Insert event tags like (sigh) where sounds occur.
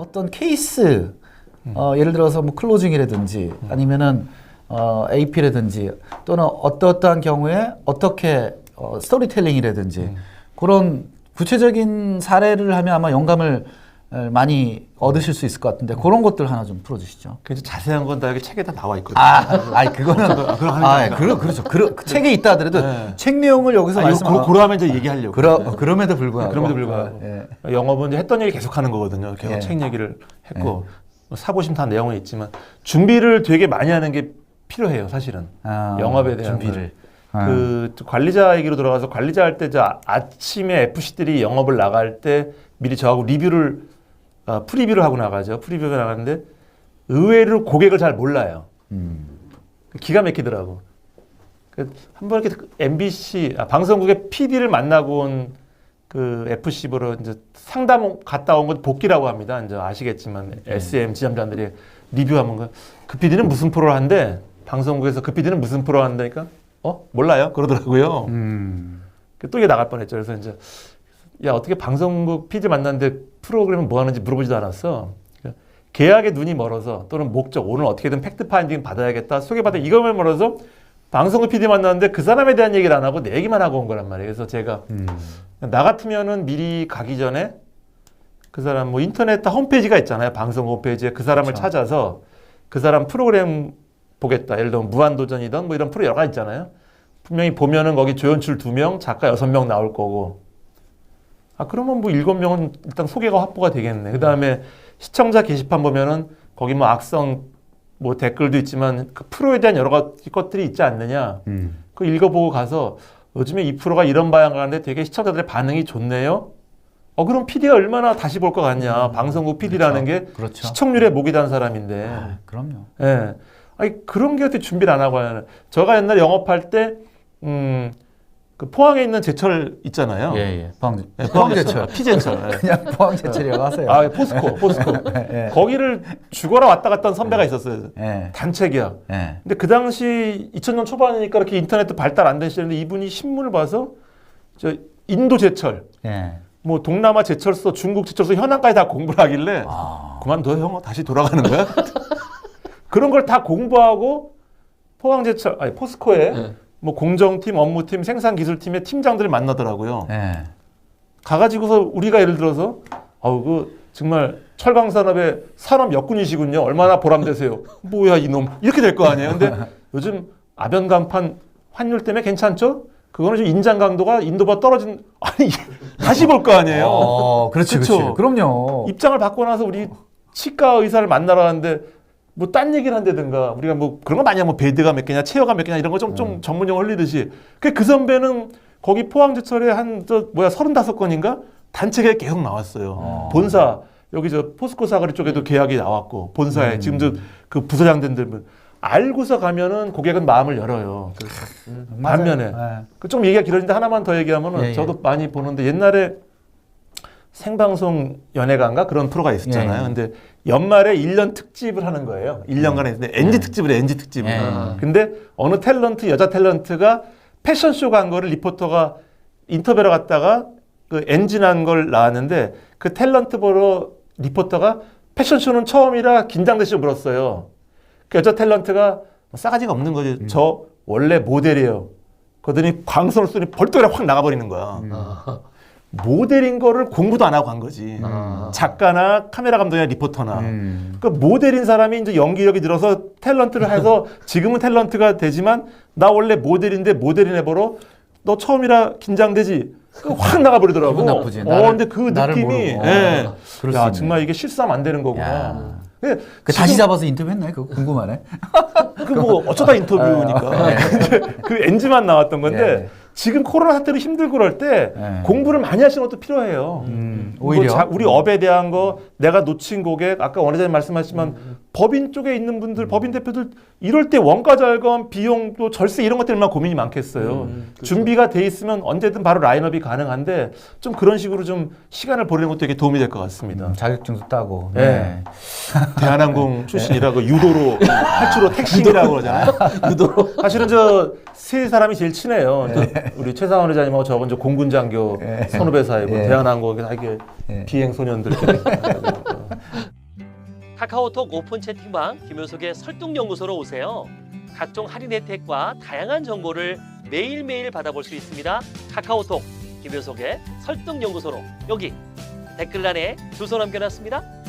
어떤 케이스 어, 예를 들어서 뭐 클로징이라든지 아니면은 어, AP라든지 또는 어떠어떠한 경우에 어떻게 어, 스토리텔링이라든지 그런 구체적인 사례를 하면 아마 영감을 에, 많이 얻으실 수 있을 것 같은데 그런 것들 하나 좀 풀어주시죠. 굉장히 자세한 건 다 여기 책에 다 나와 있거든요. 아, 아니 그거는 아, 거니까. 그러, 그렇죠. 그러, 그 책에 있다 하더라도 네. 책 내용을 여기서 아, 말씀 하면 이제 얘기하려고. 그러, 어, 그럼에도 불구하고 그럼에도 불구하고 예. 영업은 이제 했던 얘기 계속 하는 거거든요. 계속 예. 책 얘기를 했고 뭐 사보시면 다 내용은 있지만 준비를 되게 많이 하는 게 필요해요, 사실은. 아, 영업에 대한 준비를. 그 관리자 얘기로 들어가서 관리자 할때저 아침에 FC들이 영업을 나갈 때 미리 저하고 리뷰를 아, 프리뷰를 하고 나가죠. 프리뷰가 나가는데 의외로 고객을 잘 몰라요. 음. 기가 막히더라고. 그 한번 이렇게 MBC 아, 방송국의 PD를 만나고 온 그 FC 보러 이제 상담 갔다 온 건 복귀라고 합니다. 이제 아시겠지만 SM 지점장들이 리뷰하면 그, 그 PD는 무슨 프로를 한대 방송국에서 그 PD는 무슨 프로 한다니까 어 몰라요 그러더라고요. 음. 또 이게 나갈 뻔했죠. 그래서 이제 야 어떻게 방송국 PD 만났는데 프로그램은 뭐 하는지 물어보지도 않았어. 그러니까 계약에 눈이 멀어서 또는 목적 오늘 어떻게든 팩트 파인딩 받아야겠다 소개받아 이거만 멀어서 방송국 PD 만났는데 그 사람에 대한 얘기를 안 하고 내 얘기만 하고 온 거란 말이에요. 그래서 제가 음. 나 같으면은 미리 가기 전에 그 사람 뭐 인터넷 홈페이지가 있잖아요. 방송 홈페이지에 그 사람을 그렇죠. 찾아서 그 사람 프로그램 보겠다. 예를 들면 무한도전이든 뭐 이런 프로 여러 가지 있잖아요. 분명히 보면은 거기 조연출 두 명, 작가 여섯 명 나올 거고. 아 그러면 뭐 일곱 명은 일단 소개가 확보가 되겠네. 그 다음에 시청자 게시판 보면은 거기 뭐 악성 뭐 댓글도 있지만 그 프로에 대한 여러 가지 것들이 있지 않느냐. 음. 그 읽어보고 가서 요즘에 이 프로가 이런 방향 가는데 되게 시청자들의 반응이 좋네요. 어 그럼 PD가 얼마나 다시 볼 것 같냐. 방송국 PD라는 게 그렇죠. 시청률에 목이 단 사람인데. 아, 그럼요. 예. 아니 그런 게 어떻게 준비를 안 하고 하냐. 제가 옛날에 영업할 때 음. 그 포항에 있는 제철 있잖아요. 예, 예. 포항, 예, 포항제철. (laughs) 피제철. 예. 그냥 포항제철이라고 하세요. 아, 포스코, 포스코. (laughs) 예. 거기를 죽어라 왔다 갔다 한 선배가 있었어요. 예. 단체기야. 예. 근데 그 당시 2000년 초반이니까 이렇게 인터넷도 발달 안 된 시절인데 이분이 신문을 봐서 저 인도 제철, 예. 뭐 동남아 제철소, 중국 제철소 현황까지 다 공부를 하길래 아. 그만둬 형 다시 돌아가는 거야? (laughs) 그런 걸 다 공부하고 포항 제철 아니 포스코에 네. 뭐 공정팀, 업무팀, 생산기술팀의 팀장들을 만나더라고요. 예. 가가지고서 우리가 예를 들어서 아우 그 정말 철강 산업의 산업 역군이시군요. 얼마나 보람되세요. 뭐야 이놈 이렇게 될 거 아니에요. 근데 (laughs) 요즘 아변 간판 환율 때문에 괜찮죠? 그거는 좀 인장 강도가 인도보다 떨어진 (laughs) 아니 다시 볼 거 아니에요. 어, 그렇지? 그렇지. 그럼요. 입장을 바꿔 나서 우리 치과 의사를 만나러 가는데 뭐 딴 얘기를 한다든가 우리가 뭐 그런 거 많이 하면 베드가 몇 개냐 체어가 몇 개냐 이런 거좀좀 전문용어 흘리듯이. 그, 그 선배는 거기 포항제철에 한 저 뭐야 서른다섯 건인가? 단체 계약 계속 나왔어요. 어. 본사. 여기 저 포스코 사거리 쪽에도 계약이 나왔고 본사에. 음. 지금 저그 부서장들 뭐 알고서 가면은 고객은 마음을 열어요. 그 반면에 맞아요. 그좀 얘기가 길어진데 하나만 더 얘기하면은 예, 예. 저도 많이 보는데 옛날에 생방송 연예가인가 그런 프로가 있었잖아요. 예, 예. 근데 연말에 1년 특집을 하는 거예요. 1년간 했는데 NG 특집을 해, NG 특집을. 예. 근데 어느 탤런트 여자 탤런트가 패션쇼 간 거를 리포터가 인터뷰를 갔다가 그 NG 난걸 나왔는데 그 탤런트 보러 리포터가 패션쇼는 처음이라 긴장되시고 물었어요. 그 여자 탤런트가 뭐 싸가지가 없는 거지. 저 원래 모델이에요. 그러더니 광선을 쏘니 벌떡 확 나가버리는 거야. 아, 모델인 거를 공부도 안 하고 간 거지. 아. 작가나 카메라 감독이나 리포터나. 음. 그 모델인 사람이 이제 연기력이 늘어서 탤런트를 (laughs) 해서 지금은 탤런트가 되지만 나 원래 모델인데 모델인 해보러 너 처음이라 긴장되지. 그확 나가버리더라고. 기분 나쁘지. 어, 나를- 근데 그 느낌이, 모르고. 예. 아, 야. 정말 이게 실수하면 안 되는 거구나. 야. 근데 그 다시 잡아서 인터뷰했나요? 그거 궁금하네. (laughs) 그 뭐 어쩌다 (laughs) 인터뷰니까 그 NG만 나왔던 건데 네. 지금 코로나 사태로 힘들고 그럴 때 네. 공부를 많이 하시는 것도 필요해요. 음, 뭐 오히려 자- 우리 업에 대한 거 내가 놓친 고객 아까 원회장님 말씀하시지만 법인 쪽에 있는 분들 법인 대표들 이럴 때 원가 절감 비용 또 절세 이런 것들만 고민이 많겠어요. 음, 그렇죠. 준비가 돼 있으면 언제든 바로 라인업이 가능한데 좀 그런 식으로 좀 시간을 보내는 것도 되게 도움이 될 것 같습니다. 음, 자격증도 따고. 네. 네. 대한항공 출신이라고 유도로 (laughs) 할주로 택시라고 그러잖아요. (laughs) 유도로. 사실은 저 세 사람이 제일 친해요. 저 우리 최상원 회장님하고 저건 저 공군 장교 네. 선후배 사이고 네. 대한항공 이게 네. 비행 소년들. 카카오톡 오픈 채팅방 김효석의 설득연구소로 오세요. 각종 할인 혜택과 다양한 정보를 매일매일 받아볼 수 있습니다. 카카오톡 김효석의 설득연구소로 여기 댓글란에 주소 남겨놨습니다.